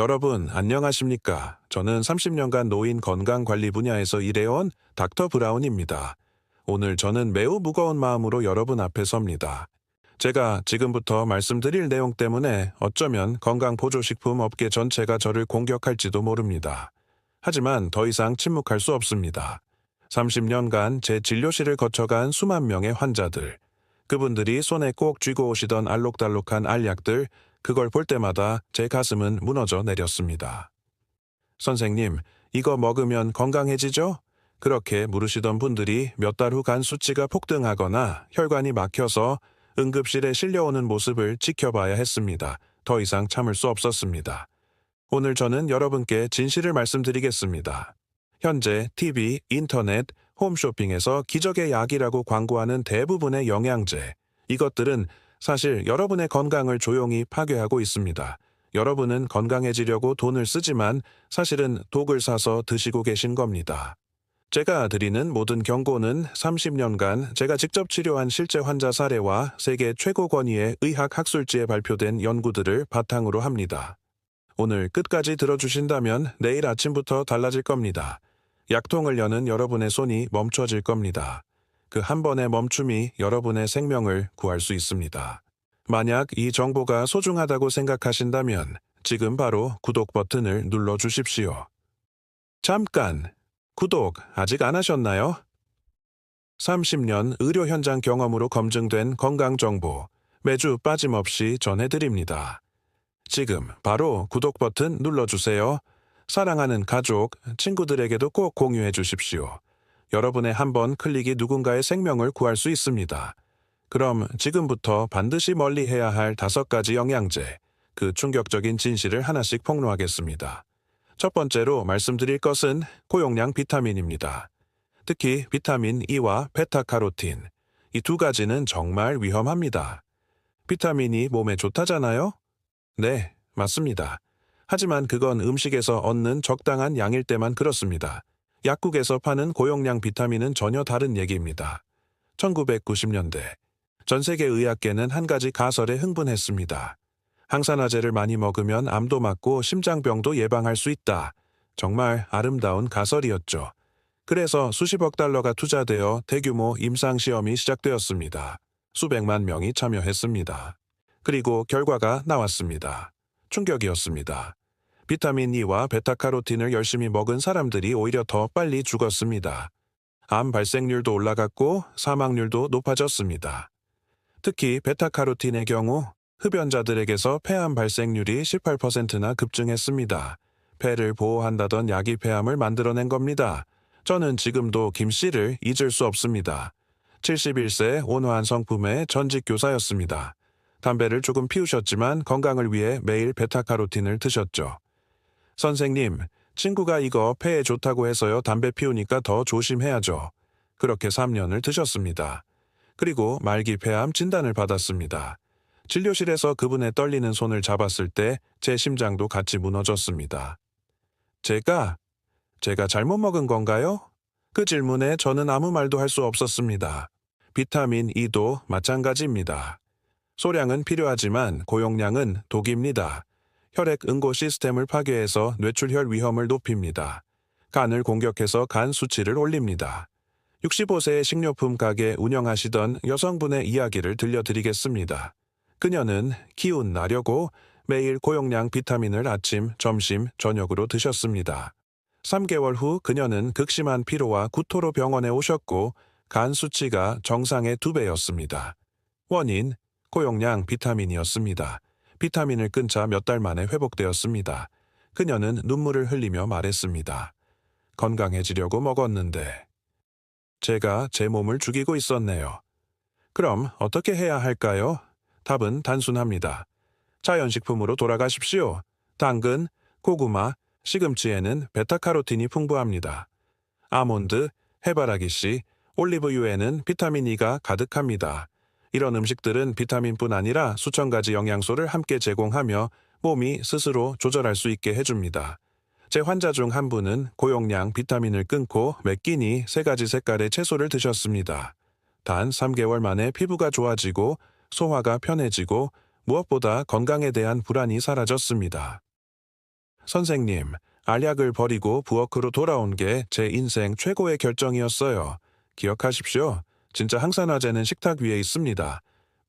여러분, 안녕하십니까? 저는 30년간 노인 건강 관리 분야에서 일해온 닥터 브라운입니다. 오늘 저는 매우 무거운 마음으로 여러분 앞에 섭니다. 제가 지금부터 말씀드릴 내용 때문에 어쩌면 건강 보조식품 업계 전체가 저를 공격할지도 모릅니다. 하지만 더 이상 침묵할 수 없습니다. 30년간 제 진료실을 거쳐간 수만 명의 환자들, 그분들이 손에 꼭 쥐고 오시던 알록달록한 알약들, 그걸 볼 때마다 제 가슴은 무너져 내렸습니다. 선생님, 이거 먹으면 건강해지죠? 그렇게 물으시던 분들이 몇 달 후 간 수치가 폭등하거나 혈관이 막혀서 응급실에 실려오는 모습을 지켜봐야 했습니다. 더 이상 참을 수 없었습니다. 오늘 저는 여러분께 진실을 말씀드리겠습니다. 현재 TV, 인터넷, 홈쇼핑에서 기적의 약이라고 광고하는 대부분의 영양제, 이것들은 사실 여러분의 건강을 조용히 파괴하고 있습니다. 여러분은 건강해지려고 돈을 쓰지만 사실은 독을 사서 드시고 계신 겁니다. 제가 드리는 모든 경고는 30년간 제가 직접 치료한 실제 환자 사례와 세계 최고 권위의 의학 학술지에 발표된 연구들을 바탕으로 합니다. 오늘 끝까지 들어주신다면 내일 아침부터 달라질 겁니다. 약통을 여는 여러분의 손이 멈춰질 겁니다. 그 한 번의 멈춤이 여러분의 생명을 구할 수 있습니다. 만약 이 정보가 소중하다고 생각하신다면 지금 바로 구독 버튼을 눌러 주십시오. 잠깐! 구독 아직 안 하셨나요? 30년 의료 현장 경험으로 검증된 건강 정보 매주 빠짐없이 전해드립니다. 지금 바로 구독 버튼 눌러주세요. 사랑하는 가족, 친구들에게도 꼭 공유해 주십시오. 여러분의 한 번 클릭이 누군가의 생명을 구할 수 있습니다. 그럼 지금부터 반드시 멀리 해야 할 다섯 가지 영양제, 그 충격적인 진실을 하나씩 폭로하겠습니다. 첫 번째로 말씀드릴 것은 고용량 비타민입니다. 특히 비타민 E와 베타카로틴. 이 두 가지는 정말 위험합니다. 비타민이 몸에 좋다잖아요? 네, 맞습니다. 하지만 그건 음식에서 얻는 적당한 양일 때만 그렇습니다. 약국에서 파는 고용량 비타민은 전혀 다른 얘기입니다. 1990년대 전 세계 의학계는 한 가지 가설에 흥분했습니다. 항산화제를 많이 먹으면 암도 맞고 심장병도 예방할 수 있다. 정말 아름다운 가설이었죠. 그래서 수십억 달러가 투자되어 대규모 임상시험이 시작되었습니다. 수백만 명이 참여했습니다. 그리고 결과가 나왔습니다. 충격이었습니다. 비타민 E와 베타카로틴을 열심히 먹은 사람들이 오히려 더 빨리 죽었습니다. 암 발생률도 올라갔고 사망률도 높아졌습니다. 특히 베타카로틴의 경우 흡연자들에게서 폐암 발생률이 18%나 급증했습니다. 폐를 보호한다던 약이 폐암을 만들어낸 겁니다. 저는 지금도 김 씨를 잊을 수 없습니다. 71세 온화한 성품의 전직 교사였습니다. 담배를 조금 피우셨지만 건강을 위해 매일 베타카로틴을 드셨죠. 선생님, 친구가 이거 폐에 좋다고 해서요 담배 피우니까 더 조심해야죠. 그렇게 3년을 드셨습니다. 그리고 말기 폐암 진단을 받았습니다. 진료실에서 그분의 떨리는 손을 잡았을 때 제 심장도 같이 무너졌습니다. 제가, 제가 잘못 먹은 건가요? 그 질문에 저는 아무 말도 할 수 없었습니다. 비타민 E도 마찬가지입니다. 소량은 필요하지만 고용량은 독입니다. 혈액 응고 시스템을 파괴해서 뇌출혈 위험을 높입니다. 간을 공격해서 간 수치를 올립니다. 65세의 식료품 가게 운영하시던 여성분의 이야기를 들려드리겠습니다. 그녀는 기운 나려고 매일 고용량 비타민을 아침, 점심, 저녁으로 드셨습니다. 3개월 후 그녀는 극심한 피로와 구토로 병원에 오셨고 간 수치가 정상의 두 배였습니다. 원인, 고용량 비타민이었습니다. 비타민을 끊자 몇 달 만에 회복되었습니다. 그녀는 눈물을 흘리며 말했습니다. 건강해지려고 먹었는데 제가 제 몸을 죽이고 있었네요. 그럼 어떻게 해야 할까요? 답은 단순합니다. 자연식품으로 돌아가십시오. 당근, 고구마, 시금치에는 베타카로틴이 풍부합니다. 아몬드, 해바라기씨, 올리브유에는 비타민 E가 가득합니다. 이런 음식들은 비타민뿐 아니라 수천 가지 영양소를 함께 제공하며 몸이 스스로 조절할 수 있게 해줍니다. 제 환자 중 한 분은 고용량 비타민을 끊고 몇 끼니 세 가지 색깔의 채소를 드셨습니다. 단 3개월 만에 피부가 좋아지고 소화가 편해지고 무엇보다 건강에 대한 불안이 사라졌습니다. 선생님, 알약을 버리고 부엌으로 돌아온 게 제 인생 최고의 결정이었어요. 기억하십시오. 진짜 항산화제는 식탁 위에 있습니다.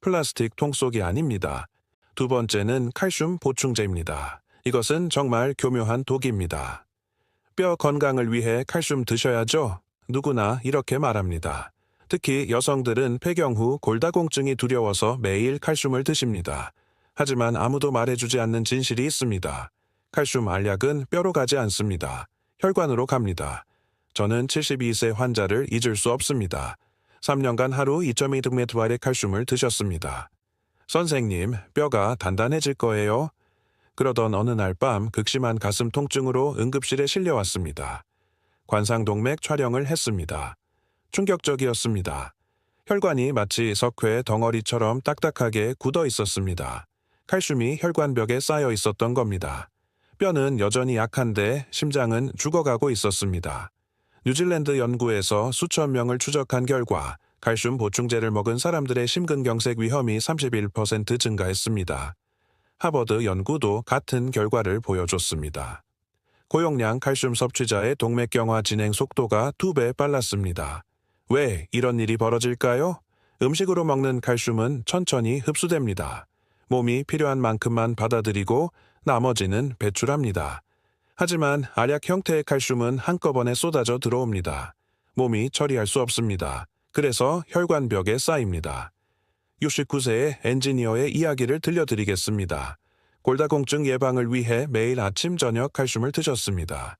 플라스틱 통 속이 아닙니다. 두 번째는 칼슘 보충제입니다. 이것은 정말 교묘한 독입니다. 뼈 건강을 위해 칼슘 드셔야죠. 누구나 이렇게 말합니다. 특히 여성들은 폐경 후 골다공증이 두려워서 매일 칼슘을 드십니다. 하지만 아무도 말해주지 않는 진실이 있습니다. 칼슘 알약은 뼈로 가지 않습니다. 혈관으로 갑니다. 저는 72세 환자를 잊을 수 없습니다. 3년간 하루 2.2등메트와의 칼슘을 드셨습니다. 선생님, 뼈가 단단해질 거예요. 그러던 어느 날 밤 극심한 가슴 통증으로 응급실에 실려왔습니다. 관상동맥 촬영을 했습니다. 충격적이었습니다. 혈관이 마치 석회 덩어리처럼 딱딱하게 굳어 있었습니다. 칼슘이 혈관벽에 쌓여 있었던 겁니다. 뼈는 여전히 약한데 심장은 죽어가고 있었습니다. 뉴질랜드 연구에서 수천 명을 추적한 결과 칼슘 보충제를 먹은 사람들의 심근경색 위험이 31% 증가했습니다. 하버드 연구도 같은 결과를 보여줬습니다. 고용량 칼슘 섭취자의 동맥경화 진행 속도가 두배 빨랐습니다. 왜 이런 일이 벌어질까요? 음식으로 먹는 칼슘은 천천히 흡수됩니다. 몸이 필요한 만큼만 받아들이고 나머지는 배출합니다. 하지만 알약 형태의 칼슘은 한꺼번에 쏟아져 들어옵니다. 몸이 처리할 수 없습니다. 그래서 혈관벽에 쌓입니다. 69세의 엔지니어의 이야기를 들려드리겠습니다. 골다공증 예방을 위해 매일 아침 저녁 칼슘을 드셨습니다.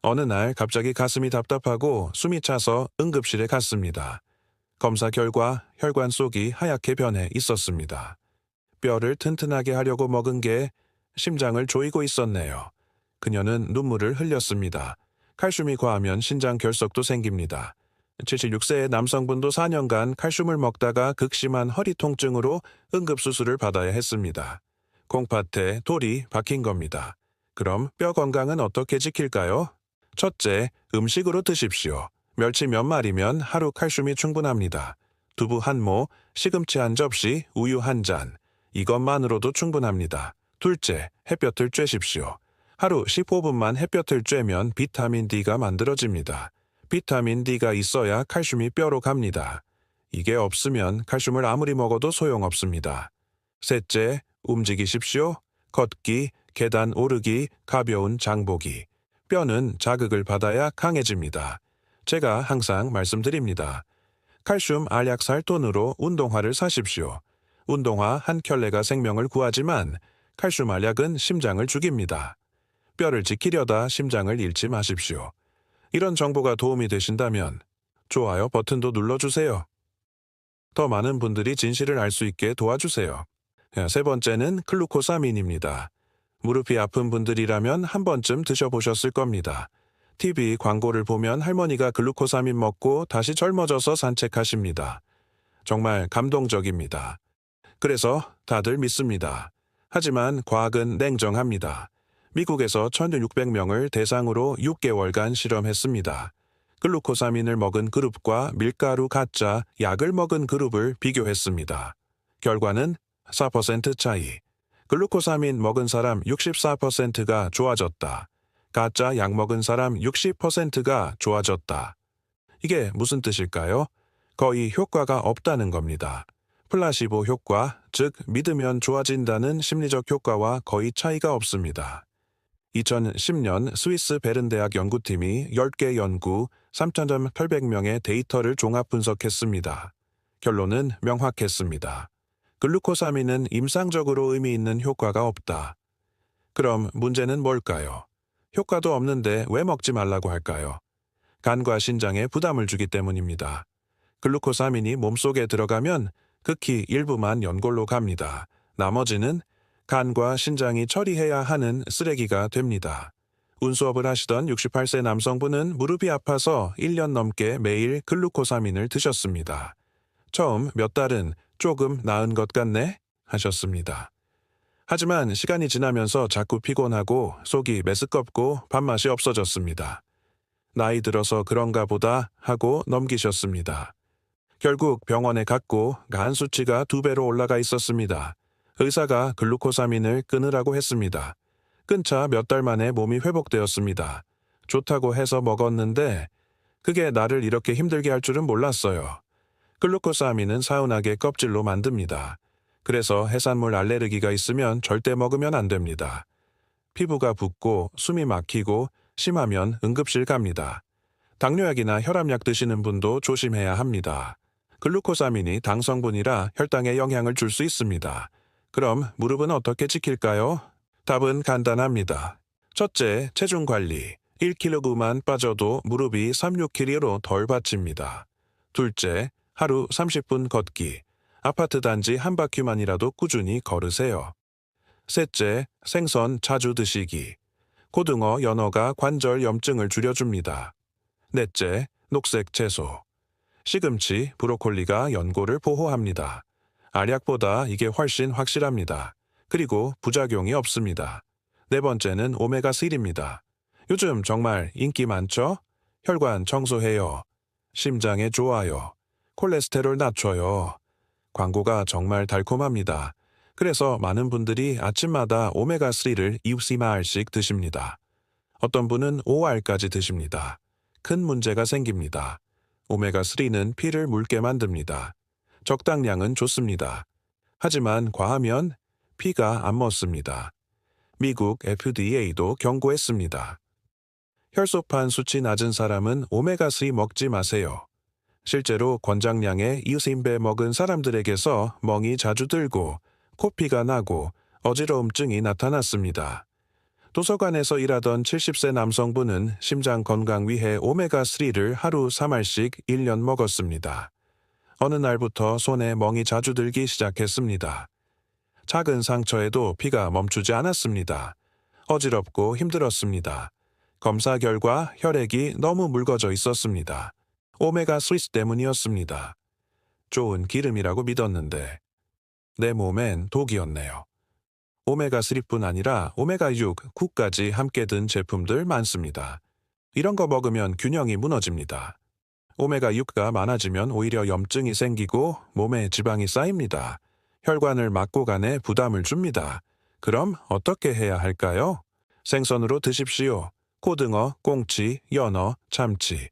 어느 날 갑자기 가슴이 답답하고 숨이 차서 응급실에 갔습니다. 검사 결과 혈관 속이 하얗게 변해 있었습니다. 뼈를 튼튼하게 하려고 먹은 게 심장을 조이고 있었네요. 그녀는 눈물을 흘렸습니다. 칼슘이 과하면 신장 결석도 생깁니다. 76세의 남성분도 4년간 칼슘을 먹다가 극심한 허리 통증으로 응급수술을 받아야 했습니다. 콩팥에 돌이 박힌 겁니다. 그럼 뼈 건강은 어떻게 지킬까요? 첫째, 음식으로 드십시오. 멸치 몇 마리면 하루 칼슘이 충분합니다. 두부 한 모, 시금치 한 접시, 우유 한 잔. 이것만으로도 충분합니다. 둘째, 햇볕을 쬐십시오. 하루 15분만 햇볕을 쬐면 비타민 D가 만들어집니다. 비타민 D가 있어야 칼슘이 뼈로 갑니다. 이게 없으면 칼슘을 아무리 먹어도 소용없습니다. 셋째, 움직이십시오. 걷기, 계단 오르기, 가벼운 장보기. 뼈는 자극을 받아야 강해집니다. 제가 항상 말씀드립니다. 칼슘 알약살 돈으로 운동화를 사십시오. 운동화 한 켤레가 생명을 구하지만 칼슘 알약은 심장을 죽입니다. 뼈를 지키려다 심장을 잃지 마십시오. 이런 정보가 도움이 되신다면 좋아요 버튼도 눌러주세요. 더 많은 분들이 진실을 알 수 있게 도와주세요. 세 번째는 클루코사민입니다. 무릎이 아픈 분들이라면 한 번쯤 드셔보셨을 겁니다. TV 광고를 보면 할머니가 글루코사민 먹고 다시 젊어져서 산책하십니다. 정말 감동적입니다. 그래서 다들 믿습니다. 하지만 과학은 냉정합니다. 미국에서 1600명을 대상으로 6개월간 실험했습니다. 글루코사민을 먹은 그룹과 밀가루 가짜 약을 먹은 그룹을 비교했습니다. 결과는 4% 차이. 글루코사민 먹은 사람 64%가 좋아졌다. 가짜 약 먹은 사람 60%가 좋아졌다. 이게 무슨 뜻일까요? 거의 효과가 없다는 겁니다. 플라시보 효과, 즉 믿으면 좋아진다는 심리적 효과와 거의 차이가 없습니다. 2010년 스위스 베른 대학 연구팀이 10개 연구 3,800명의 데이터를 종합 분석했습니다. 결론은 명확했습니다. 글루코사민은 임상적으로 의미 있는 효과가 없다. 그럼 문제는 뭘까요? 효과도 없는데 왜 먹지 말라고 할까요? 간과 신장에 부담을 주기 때문입니다. 글루코사민이 몸속에 들어가면 극히 일부만 연골로 갑니다. 나머지는 간과 신장이 처리해야 하는 쓰레기가 됩니다. 운수업을 하시던 68세 남성분은 무릎이 아파서 1년 넘게 매일 글루코사민을 드셨습니다. 처음 몇 달은 조금 나은 것 같네 하셨습니다. 하지만 시간이 지나면서 자꾸 피곤하고 속이 메스껍고 밥맛이 없어졌습니다. 나이 들어서 그런가 보다 하고 넘기셨습니다. 결국 병원에 갔고 간 수치가 두 배로 올라가 있었습니다. 의사가 글루코사민을 끊으라고 했습니다. 끊자 몇 달 만에 몸이 회복되었습니다. 좋다고 해서 먹었는데 그게 나를 이렇게 힘들게 할 줄은 몰랐어요. 글루코사민은 사운하게 껍질로 만듭니다. 그래서 해산물 알레르기가 있으면 절대 먹으면 안 됩니다. 피부가 붓고 숨이 막히고 심하면 응급실 갑니다. 당뇨약이나 혈압약 드시는 분도 조심해야 합니다. 글루코사민이 당 성분이라 혈당에 영향을 줄 수 있습니다. 그럼 무릎은 어떻게 지킬까요? 답은 간단합니다. 첫째, 체중 관리. 1kg만 빠져도 무릎이 3, 6kg로 덜 받칩니다. 둘째, 하루 30분 걷기. 아파트 단지 한 바퀴만이라도 꾸준히 걸으세요. 셋째, 생선 자주 드시기. 고등어, 연어가 관절 염증을 줄여줍니다. 넷째, 녹색 채소. 시금치, 브로콜리가 연골을 보호합니다. 알약보다 이게 훨씬 확실합니다. 그리고 부작용이 없습니다. 네 번째는 오메가3입니다. 요즘 정말 인기 많죠? 혈관 청소해요. 심장에 좋아요. 콜레스테롤 낮춰요. 광고가 정말 달콤합니다. 그래서 많은 분들이 아침마다 오메가3를 2시마알씩 드십니다. 어떤 분은 5알까지 드십니다. 큰 문제가 생깁니다. 오메가3는 피를 묽게 만듭니다. 적당량은 좋습니다. 하지만 과하면 피가 안 멎습니다. 미국 FDA도 경고했습니다. 혈소판 수치 낮은 사람은 오메가3 먹지 마세요. 실제로 권장량의 이웃인배 먹은 사람들에게서 멍이 자주 들고 코피가 나고 어지러움증이 나타났습니다. 도서관에서 일하던 70세 남성분은 심장 건강 위해 오메가3를 하루 3알씩 1년 먹었습니다. 어느 날부터 손에 멍이 자주 들기 시작했습니다. 작은 상처에도 피가 멈추지 않았습니다. 어지럽고 힘들었습니다. 검사 결과 혈액이 너무 묽어져 있었습니다. 오메가3 때문이었습니다. 좋은 기름이라고 믿었는데 내 몸엔 독이었네요. 오메가3뿐 아니라 오메가6, 9까지 함께 든 제품들 많습니다. 이런 거 먹으면 균형이 무너집니다. 오메가6가 많아지면 오히려 염증이 생기고 몸에 지방이 쌓입니다. 혈관을 막고 간에 부담을 줍니다. 그럼 어떻게 해야 할까요? 생선으로 드십시오. 고등어, 꽁치, 연어, 참치.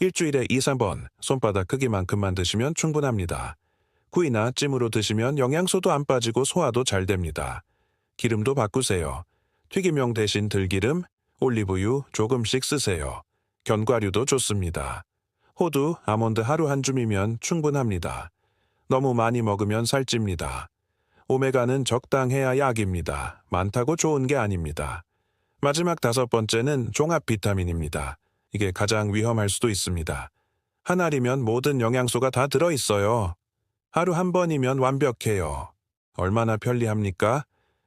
일주일에 2, 3번 손바닥 크기만큼만 드시면 충분합니다. 구이나 찜으로 드시면 영양소도 안 빠지고 소화도 잘 됩니다. 기름도 바꾸세요. 튀김용 대신 들기름, 올리브유 조금씩 쓰세요. 견과류도 좋습니다. 호두, 아몬드 하루 한 줌이면 충분합니다. 너무 많이 먹으면 살찝니다. 오메가는 적당해야 약입니다. 많다고 좋은 게 아닙니다. 마지막 다섯 번째는 종합 비타민입니다. 이게 가장 위험할 수도 있습니다. 한 알이면 모든 영양소가 다 들어있어요. 하루 한 번이면 완벽해요. 얼마나 편리합니까?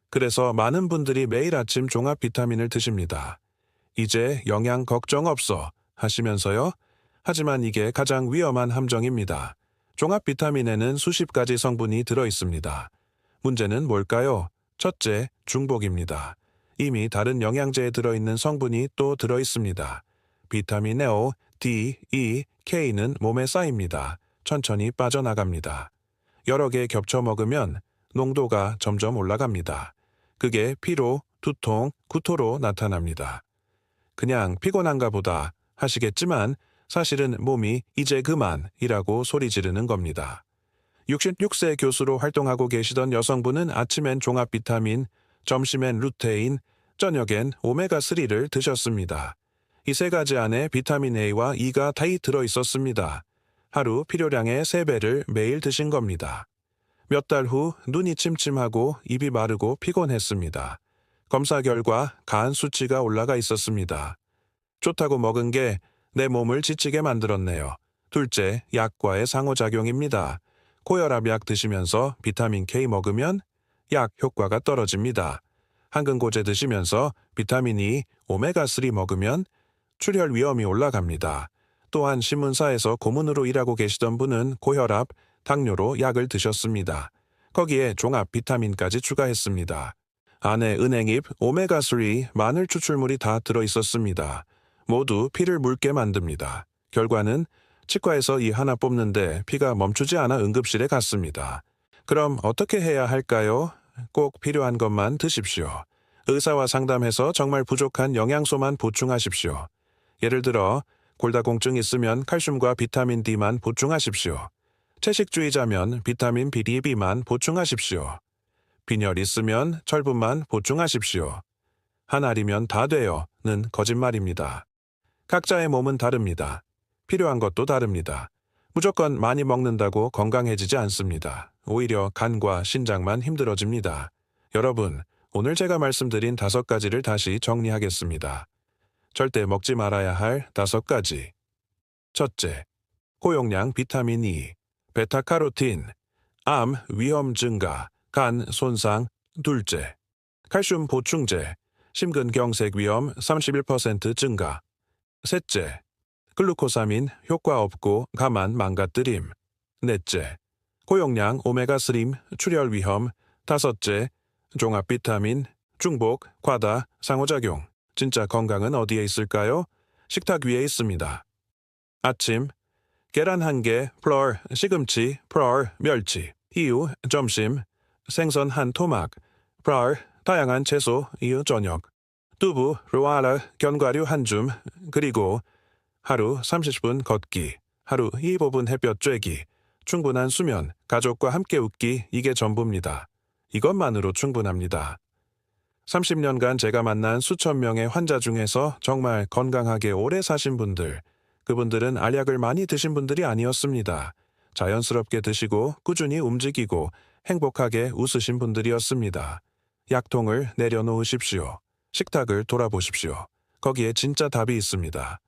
그래서 많은 분들이 매일 아침 종합 비타민을 드십니다. 이제 영양 걱정 없어 하시면서요. 하지만 이게 가장 위험한 함정입니다. 종합 비타민에는 수십 가지 성분이 들어 있습니다. 문제는 뭘까요? 첫째, 중복입니다. 이미 다른 영양제에 들어있는 성분이 또 들어 있습니다. 비타민 O, D, E, K는 몸에 쌓입니다. 천천히 빠져나갑니다. 여러 개 겹쳐 먹으면 농도가 점점 올라갑니다. 그게 피로, 두통, 구토로 나타납니다. 그냥 피곤한가 보다 하시겠지만 사실은 몸이 이제 그만이라고 소리 지르는 겁니다. 66세 교수로 활동하고 계시던 여성분은 아침엔 종합 비타민, 점심엔 루테인, 저녁엔 오메가3를 드셨습니다. 이 세 가지 안에 비타민 A와 E가 다 들어 있었습니다. 하루 필요량의 3배를 매일 드신 겁니다. 몇 달 후 눈이 침침하고 입이 마르고 피곤했습니다. 검사 결과 간 수치가 올라가 있었습니다. 좋다고 먹은 게 내 몸을 지치게 만들었네요. 둘째, 약과의 상호작용입니다. 고혈압 약 드시면서 비타민 K 먹으면 약 효과가 떨어집니다. 항근고제 드시면서 비타민 E, 오메가3 먹으면 출혈 위험이 올라갑니다. 또한 신문사에서 고문으로 일하고 계시던 분은 고혈압, 당뇨로 약을 드셨습니다. 거기에 종합 비타민까지 추가했습니다. 안에 은행잎, 오메가3, 마늘 추출물이 다 들어 있었습니다. 모두 피를 묽게 만듭니다. 결과는 치과에서 이 하나 뽑는데 피가 멈추지 않아 응급실에 갔습니다. 그럼 어떻게 해야 할까요? 꼭 필요한 것만 드십시오. 의사와 상담해서 정말 부족한 영양소만 보충하십시오. 예를 들어 골다공증 있으면 칼슘과 비타민 D만 보충하십시오. 채식주의자면 비타민 B2B만 보충하십시오. 빈혈 있으면 철분만 보충하십시오. 한 알이면 다 돼요는 거짓말입니다. 각자의 몸은 다릅니다. 필요한 것도 다릅니다. 무조건 많이 먹는다고 건강해지지 않습니다. 오히려 간과 신장만 힘들어집니다. 여러분, 오늘 제가 말씀드린 다섯 가지를 다시 정리하겠습니다. 절대 먹지 말아야 할 다섯 가지. 첫째, 고용량 비타민 E, 베타카로틴, 암 위험 증가, 간 손상. 둘째, 칼슘 보충제, 심근경색 위험 31% 증가. 셋째, 글루코사민 효과 없고 가만 망가뜨림. 넷째, 고용량 오메가3 출혈 위험. 다섯째, 종합 비타민, 중복, 과다, 상호작용. 진짜 건강은 어디에 있을까요? 식탁 위에 있습니다. 아침, 계란 한 개, 플럴, 시금치, 플럴, 멸치, 이유, 점심, 생선 한 토막, 플럴, 다양한 채소, 이유 저녁, 두부, 로아라, 견과류 한 줌, 그리고 하루 30분 걷기, 하루 25분 햇볕 쬐기, 충분한 수면, 가족과 함께 웃기, 이게 전부입니다. 이것만으로 충분합니다. 30년간 제가 만난 수천 명의 환자 중에서 정말 건강하게 오래 사신 분들, 그분들은 알약을 많이 드신 분들이 아니었습니다. 자연스럽게 드시고 꾸준히 움직이고 행복하게 웃으신 분들이었습니다. 약통을 내려놓으십시오. 식탁을 돌아보십시오. 거기에 진짜 답이 있습니다.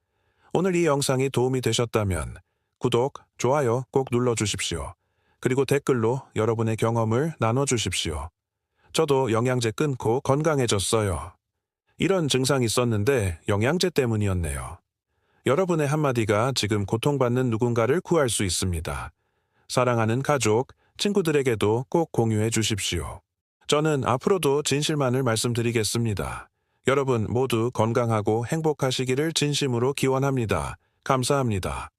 오늘 이 영상이 도움이 되셨다면 구독, 좋아요 꼭 눌러주십시오. 그리고 댓글로 여러분의 경험을 나눠주십시오. 저도 영양제 끊고 건강해졌어요. 이런 증상이 있었는데 영양제 때문이었네요. 여러분의 한마디가 지금 고통받는 누군가를 구할 수 있습니다. 사랑하는 가족, 친구들에게도 꼭 공유해 주십시오. 저는 앞으로도 진실만을 말씀드리겠습니다. 여러분 모두 건강하고 행복하시기를 진심으로 기원합니다. 감사합니다.